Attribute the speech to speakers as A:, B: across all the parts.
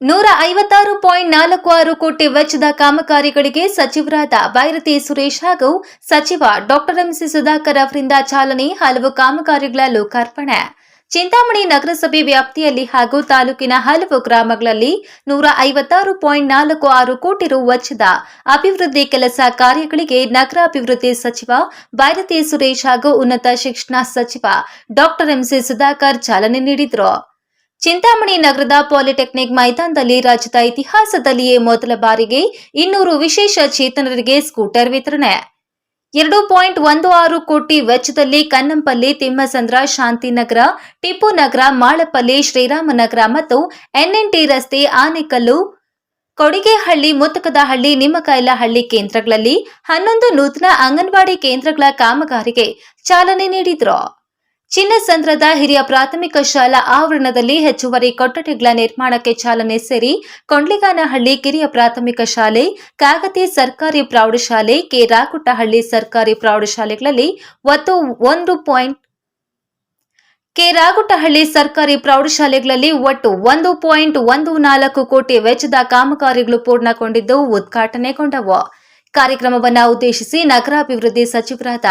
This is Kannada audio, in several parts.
A: ನೂರ ಐವತ್ತಾರು ಪಾಯಿಂಟ್ ನಾಲ್ಕು ಆರು ಕೋಟಿ ವೆಚ್ಚದ ಕಾಮಗಾರಿಗಳಿಗೆ ಸಚಿವರಾದ ಬೈರತಿ ಸುರೇಶ್ ಹಾಗೂ ಸಚಿವ ಡಾಕ್ಟರ್ ಎಂಸಿ ಸುಧಾಕರ್ ಅವರಿಂದ ಚಾಲನೆ ಹಲವು ಕಾಮಗಾರಿಗಳ ಲೋಕಾರ್ಪಣೆ. ಚಿಂತಾಮಣಿ ನಗರಸಭೆ ವ್ಯಾಪ್ತಿಯಲ್ಲಿ ಹಾಗೂ ತಾಲೂಕಿನ ಹಲವು ಗ್ರಾಮಗಳಲ್ಲಿ ನೂರ ಐವತ್ತಾರು ಪಾಯಿಂಟ್ ನಾಲ್ಕು ಆರು ಕೋಟಿ ರು ವೆಚ್ಚದ ಅಭಿವೃದ್ಧಿ ಕೆಲಸ ಕಾರ್ಯಗಳಿಗೆ ನಗರಾಭಿವೃದ್ಧಿ ಸಚಿವ ಬೈರತಿ ಸುರೇಶ್ ಹಾಗೂ ಉನ್ನತ ಶಿಕ್ಷಣ ಸಚಿವ ಡಾಕ್ಟರ್ ಎಂಸಿ ಸುಧಾಕರ್ ಚಾಲನೆ ನೀಡಿದರು. ಚಿಂತಾಮಣಿ ನಗರದ ಪಾಲಿಟೆಕ್ನಿಕ್ ಮೈದಾನದಲ್ಲಿ ರಾಜ್ಯದ ಇತಿಹಾಸದಲ್ಲಿಯೇ ಮೊದಲ ಬಾರಿಗೆ ಇನ್ನೂರು ವಿಶೇಷ ಚೇತನರಿಗೆ ಸ್ಕೂಟರ್ ವಿತರಣೆ. ಎರಡು ಪಾಯಿಂಟ್ ಒಂದು ಆರು ಕೋಟಿ ವೆಚ್ಚದಲ್ಲಿ ಕನ್ನಂಪಲ್ಲಿ ತಿಮ್ಮಸಂದ್ರ ಶಾಂತಿನಗರ, ಟಿಪ್ಪು ನಗರ, ಮಾಳಪಲ್ಲಿ ಶ್ರೀರಾಮನಗರ ಮತ್ತು ಎನ್ಎನ್ಟಿ ರಸ್ತೆ ಆನೆಕಲ್ಲು, ಕೊಡಿಗೆಹಳ್ಳಿ ಮುತ್ತಕದಹಳ್ಳಿ ನಿಮ್ಮಕೈಲಹಳ್ಳಿ ಕೇಂದ್ರಗಳಲ್ಲಿ ಹನ್ನೊಂದು ನೂತನ ಅಂಗನವಾಡಿ ಕೇಂದ್ರಗಳ ಕಾಮಗಾರಿಗೆ ಚಾಲನೆ ನೀಡಿದರು. ಚಿನ್ನಸಂದ್ರದ ಹಿರಿಯ ಪ್ರಾಥಮಿಕ ಶಾಲಾ ಆವರಣದಲ್ಲಿ ಹೆಚ್ಚುವರಿ ಕೊಠಡಿಗಳ ನಿರ್ಮಾಣಕ್ಕೆ ಚಾಲನೆ ಸೇರಿ ಕೊಂಡ್ಲಿಗಾನಹಳ್ಳಿ ಕಿರಿಯ ಪ್ರಾಥಮಿಕ ಶಾಲೆ, ಕಾಗತಿ ಸರ್ಕಾರಿ ಪ್ರೌಢಶಾಲೆ, ಕೆ. ರಾಕುಟ್ಟಹಳ್ಳಿ ಸರ್ಕಾರಿ ಪ್ರೌಢಶಾಲೆಗಳಲ್ಲಿ ಒಟ್ಟು ಒಂದು ಪಾಯಿಂಟ್ ಕೆ. ರಾಗುಟ್ಟಹಳ್ಳಿ ಸರ್ಕಾರಿ ಪ್ರೌಢಶಾಲೆಗಳಲ್ಲಿ ಒಟ್ಟು ಒಂದು ಪಾಯಿಂಟ್ ಒಂದು ನಾಲ್ಕು ಕೋಟಿ ವೆಚ್ಚದ ಕಾಮಗಾರಿಗಳು ಪೂರ್ಣಗೊಂಡಿದ್ದು ಉದ್ಘಾಟನೆಗೊಂಡವು. ಕಾರ್ಯಕ್ರಮವನ್ನು ಉದ್ದೇಶಿಸಿ ನಗರಾಭಿವೃದ್ಧಿ ಸಚಿವರಾದ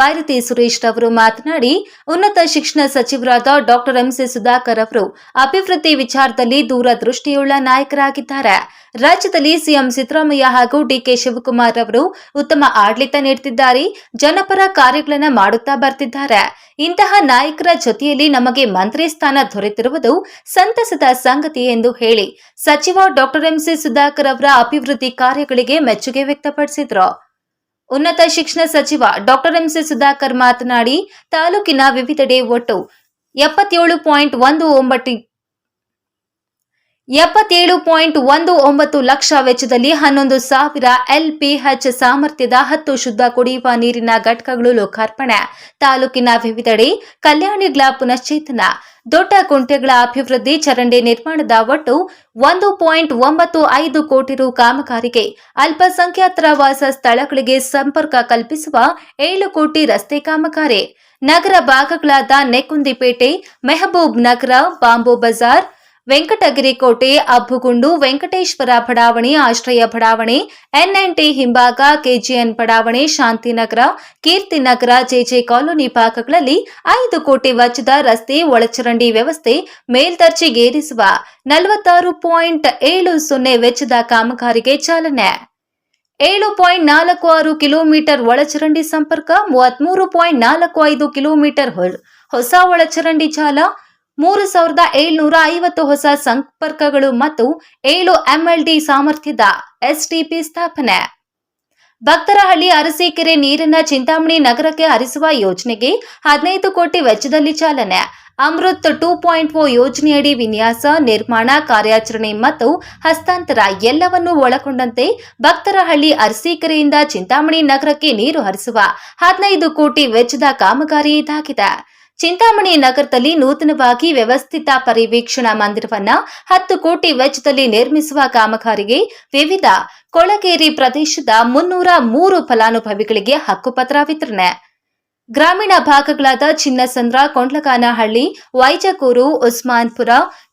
A: ಬೈರತಿ ಸುರೇಶ್ ರವರು ಮಾತನಾಡಿ, ಉನ್ನತ ಶಿಕ್ಷಣ ಸಚಿವರಾದ ಡಾಕ್ಟರ್ ಎಂಸಿ ಸುಧಾಕರ್ ಅವರು ಅಭಿವೃದ್ಧಿ ವಿಚಾರದಲ್ಲಿ ದೂರದೃಷ್ಟಿಯುಳ್ಳ ನಾಯಕರಾಗಿದ್ದಾರೆ. ರಾಜ್ಯದಲ್ಲಿ ಸಿಎಂ ಸಿದ್ದರಾಮಯ್ಯ ಹಾಗೂ ಡಿಕೆ ಶಿವಕುಮಾರ್ ಅವರು ಉತ್ತಮ ಆಡಳಿತ ನೀಡುತ್ತಿದ್ದಾರೆ. ಜನಪರ ಕಾರ್ಯಗಳನ್ನು ಮಾಡುತ್ತಾ ಬರ್ತಿದ್ದಾರೆ. ಇಂತಹ ನಾಯಕರ ಜೊತೆಯಲ್ಲಿ ನಮಗೆ ಮಂತ್ರಿ ಸ್ಥಾನ ದೊರೆತಿರುವುದು ಸಂತಸದ ಸಂಗತಿ ಎಂದು ಹೇಳಿ ಸಚಿವ ಡಾಕ್ಟರ್ ಎಂಸಿ ಸುಧಾಕರ್ ಅವರ ಅಭಿವೃದ್ಧಿ ಕಾರ್ಯಗಳಿಗೆ ಮೆಚ್ಚುಗೆ ವ್ಯಕ್ತಪಡಿಸಿದರು. ಉನ್ನತ ಶಿಕ್ಷಣ ಸಚಿವ ಡಾಕ್ಟರ್ ಎಂಸಿ ಸುಧಾಕರ್ ಮಾತನಾಡಿ ತಾಲೂಕಿನ ವಿವಿಧೆಡೆ ಒಟ್ಟು ಎಪ್ಪತ್ತೇಳು ಪಾಯಿಂಟ್ ಒಂದು ಒಂಬತ್ತು ಎಪ್ಪತ್ತೇಳು ಪಾಯಿಂಟ್ ಒಂದು ಒಂಬತ್ತು ಲಕ್ಷ ವೆಚ್ಚದಲ್ಲಿ ಹನ್ನೊಂದು ಸಾವಿರ ಎಲ್ಪಿಎಚ್ ಸಾಮರ್ಥ್ಯದ ಹತ್ತು ಶುದ್ಧ ಕುಡಿಯುವ ನೀರಿನ ಘಟಕಗಳು ಲೋಕಾರ್ಪಣೆ. ತಾಲೂಕಿನ ವಿವಿಧೆಡೆ ಕಲ್ಯಾಣಿಗಳ ಪುನಶ್ಚೇತನ ದೊಡ್ಡ ಕುಂಟೆಗಳ ಅಭಿವೃದ್ಧಿ ಚರಂಡಿ ನಿರ್ಮಾಣದ ಒಟ್ಟು ಒಂದು ಪಾಯಿಂಟ್ ಒಂಬತ್ತು ಐದು ಕೋಟಿ ರು ಕಾಮಗಾರಿಗೆ ಅಲ್ಪಸಂಖ್ಯಾತರ ವಾಸ ಸ್ಥಳಗಳಿಗೆ ಸಂಪರ್ಕ ಕಲ್ಪಿಸುವ ಏಳು ಕೋಟಿ ರಸ್ತೆ ಕಾಮಗಾರಿ. ನಗರ ಭಾಗಗಳಾದ ನೆಕ್ಕುಂದಿಪೇಟೆ, ಮೆಹಬೂಬ್ ನಗರ, ಬಾಂಬು ಬಜಾರ್ ವೆಂಕಟಗಿರಿ ಕೋಟೆ ಅಬ್ಬುಗುಂಡು, ವೆಂಕಟೇಶ್ವರ ಬಡಾವಣೆ, ಆಶ್ರಯ ಬಡಾವಣೆ, ಎನ್ಎನ್ಟಿ ಹಿಂಭಾಗ, ಕೆಜಿಎನ್ ಬಡಾವಣೆ, ಶಾಂತಿನಗರ, ಕೀರ್ತಿನಗರ, ಜೆಜೆ ಕಾಲೋನಿ ಭಾಗಗಳಲ್ಲಿ ಐದು ಕೋಟಿ ವೆಚ್ಚದ ರಸ್ತೆ, ಒಳಚರಂಡಿ ವ್ಯವಸ್ಥೆ ಮೇಲ್ದರ್ಜೆಗೇರಿಸುವ ನಲವತ್ತಾರು ಪಾಯಿಂಟ್ ಏಳು ಸೊನ್ನೆ ವೆಚ್ಚದ ಕಾಮಗಾರಿಗೆ ಚಾಲನೆ. ಏಳು ಪಾಯಿಂಟ್ ನಾಲ್ಕು ಆರು ಕಿಲೋಮೀಟರ್ ಒಳಚರಂಡಿ ಸಂಪರ್ಕ ಮೂವತ್ಮೂರು ಪಾಯಿಂಟ್ ನಾಲ್ಕು ಐದು ಕಿಲೋಮೀಟರ್ ಹೊಸ ಒಳಚರಂಡಿ ಜಾಲ ಮೂರು ಸಾವಿರದ ಏಳ್ನೂರ ಐವತ್ತು ಹೊಸ ಸಂಪರ್ಕಗಳು ಮತ್ತು ಏಳು ಎಂಎಲ್ಡಿ ಸಾಮರ್ಥ್ಯದ ಎಸ್ಟಿಪಿ ಸ್ಥಾಪನೆ. ಭಕ್ತರಹಳ್ಳಿ ಅರಸೀಕೆರೆ ನೀರಿನ ಚಿಂತಾಮಣಿ ನಗರಕ್ಕೆ ಹರಿಸುವ ಯೋಜನೆಗೆ ಹದಿನೈದು ಕೋಟಿ ವೆಚ್ಚದಲ್ಲಿ ಚಾಲನೆ. ಅಮೃತ್ ಟೂ ಪಾಯಿಂಟ್ ಓ ಯೋಜನೆಯಡಿ ವಿನ್ಯಾಸ, ನಿರ್ಮಾಣ, ಕಾರ್ಯಾಚರಣೆ ಮತ್ತು ಹಸ್ತಾಂತರ ಎಲ್ಲವನ್ನೂ ಒಳಗೊಂಡಂತೆ ಭಕ್ತರಹಳ್ಳಿ ಅರಸೀಕೆರೆಯಿಂದ ಚಿಂತಾಮಣಿ ನಗರಕ್ಕೆ ನೀರು ಹರಿಸುವ ಹದಿನೈದು ಕೋಟಿ ವೆಚ್ಚದ ಕಾಮಗಾರಿ ಇದಾಗಿದೆ. ಚಿಂತಾಮಣಿ ನಗರದಲ್ಲಿ ನೂತನವಾಗಿ ವ್ಯವಸ್ಥಿತ ಪರಿವೀಕ್ಷಣಾ ಮಂದಿರವನ್ನ ಹತ್ತು ಕೋಟಿ ವೆಚ್ಚದಲ್ಲಿ ನಿರ್ಮಿಸುವ ಕಾಮಗಾರಿಗೆ ವಿವಿಧ ಕೊಳಗೇರಿ ಪ್ರದೇಶದ ಮುನ್ನೂರ ಮೂರು ಫಲಾನುಭವಿಗಳಿಗೆ ಹಕ್ಕುಪತ್ರ ವಿತರಣೆ. ಗ್ರಾಮೀಣ ಭಾಗಗಳಾದ ಚಿನ್ನಸಂದ್ರ ಕೊಂಡ್ಲಕಾನಹಳ್ಳಿ ವೈಜಕೂರು ಉಸ್ಮಾನ್ಪುರ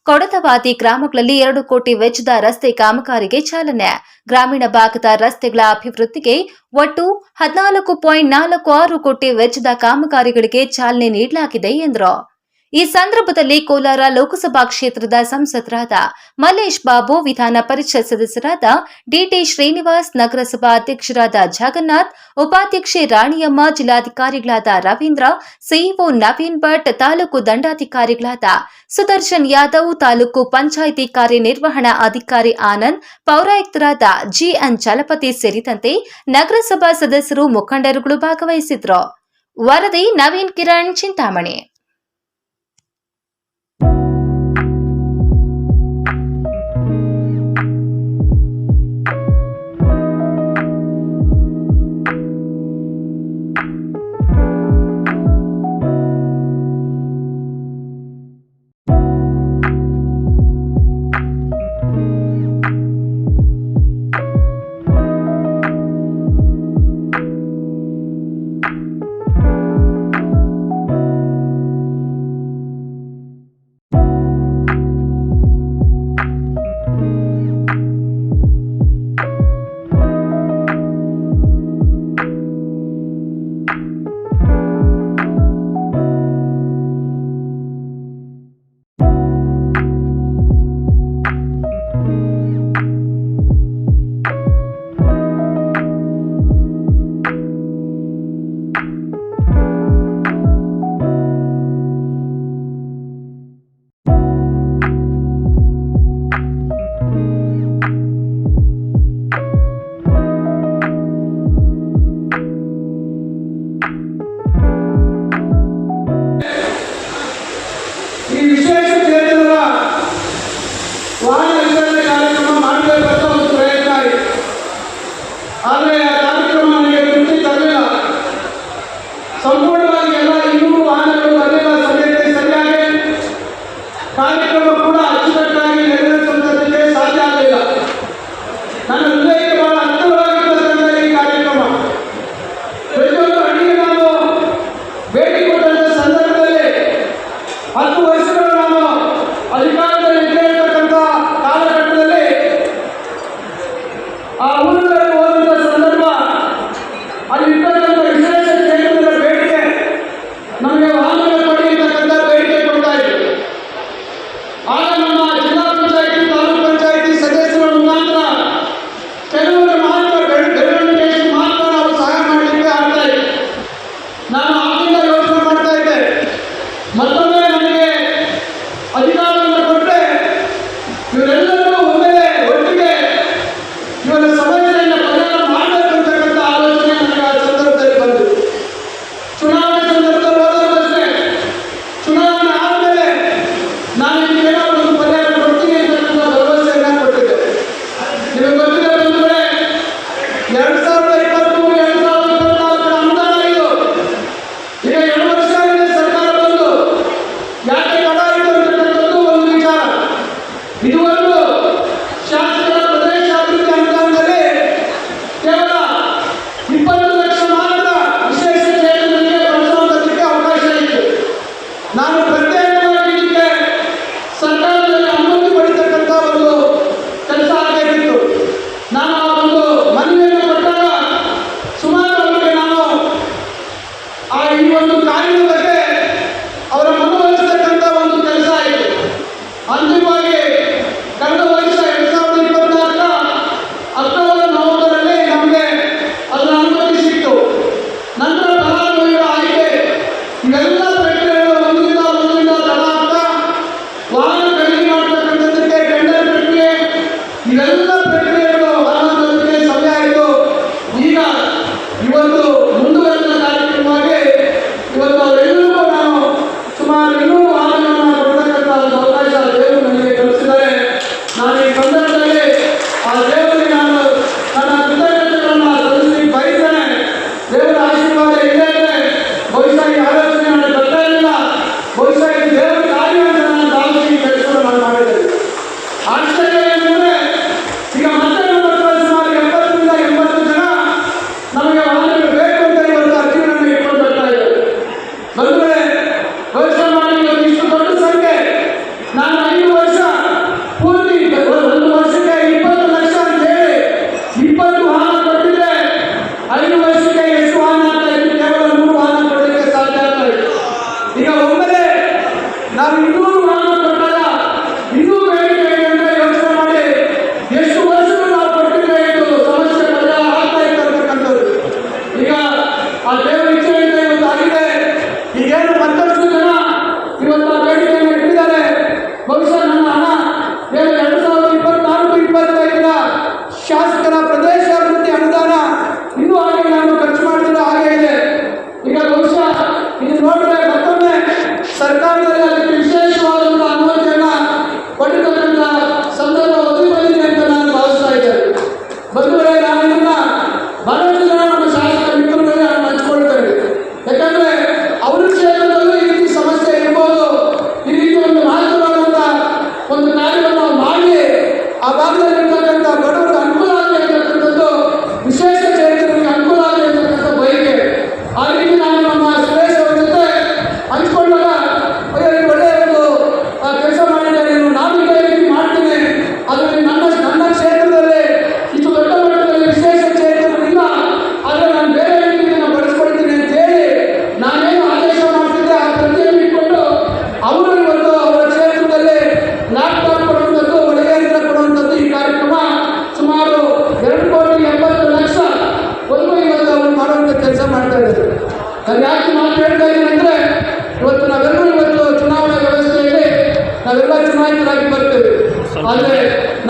A: ಕೊಡತವಾದಿ ಗ್ರಾಮಗಳಲ್ಲಿ ಎರಡು ಕೋಟಿ ವೆಚ್ಚದ ರಸ್ತೆ ಕಾಮಗಾರಿಗೆ ಚಾಲನೆ. ಗ್ರಾಮೀಣ ಭಾಗದ ರಸ್ತೆಗಳ ಅಭಿವೃದ್ಧಿಗೆ ಒಟ್ಟು ಹದಿನಾಲ್ಕು ಪಾಯಿಂಟ್ ನಾಲ್ಕು ಆರು ಕೋಟಿ ವೆಚ್ಚದ ಕಾಮಗಾರಿಗಳಿಗೆ ಚಾಲನೆ ನೀಡಲಾಗಿದೆ ಎಂದರು. ಈ ಸಂದರ್ಭದಲ್ಲಿ ಕೋಲಾರ ಲೋಕಸಭಾ ಕ್ಷೇತ್ರದ ಸಂಸದರಾದ ಮಲ್ಲೇಶ್ ಬಾಬು, ವಿಧಾನ ಪರಿಷತ್ ಸದಸ್ಯರಾದ ಡಿಟಿ ಶ್ರೀನಿವಾಸ್, ನಗರಸಭಾ ಅಧ್ಯಕ್ಷರಾದ ಜಗನ್ನಾಥ್, ಉಪಾಧ್ಯಕ್ಷೆ ರಾಣಿಯಮ್ಮ, ಜಿಲ್ಲಾಧಿಕಾರಿಗಳಾದ ರವೀಂದ್ರ, ಸಿಇಒ ನವೀನ್ ಭಟ್, ತಾಲೂಕು ದಂಡಾಧಿಕಾರಿಗಳಾದ ಸುದರ್ಶನ್ ಯಾದವ್, ತಾಲೂಕು ಪಂಚಾಯಿತಿ ಕಾರ್ಯನಿರ್ವಹಣಾ ಅಧಿಕಾರಿ ಆನಂದ್, ಪೌರಾಯುಕ್ತರಾದ ಜಿಎನ್ ಚಲಪತಿ ಸೇರಿದಂತೆ ನಗರಸಭಾ ಸದಸ್ಯರು ಮುಖಂಡರುಗಳು ಭಾಗವಹಿಸಿದ್ರು ವರದಿ ನವೀನ್ ಕಿರಣ್, ಚಿಂತಾಮಣಿ.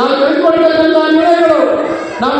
B: ನಾವು ತೆಗೆದುಕೊಳ್ತಕ್ಕಂಥ ನಿರ್ಣಯಗಳು ನಾವು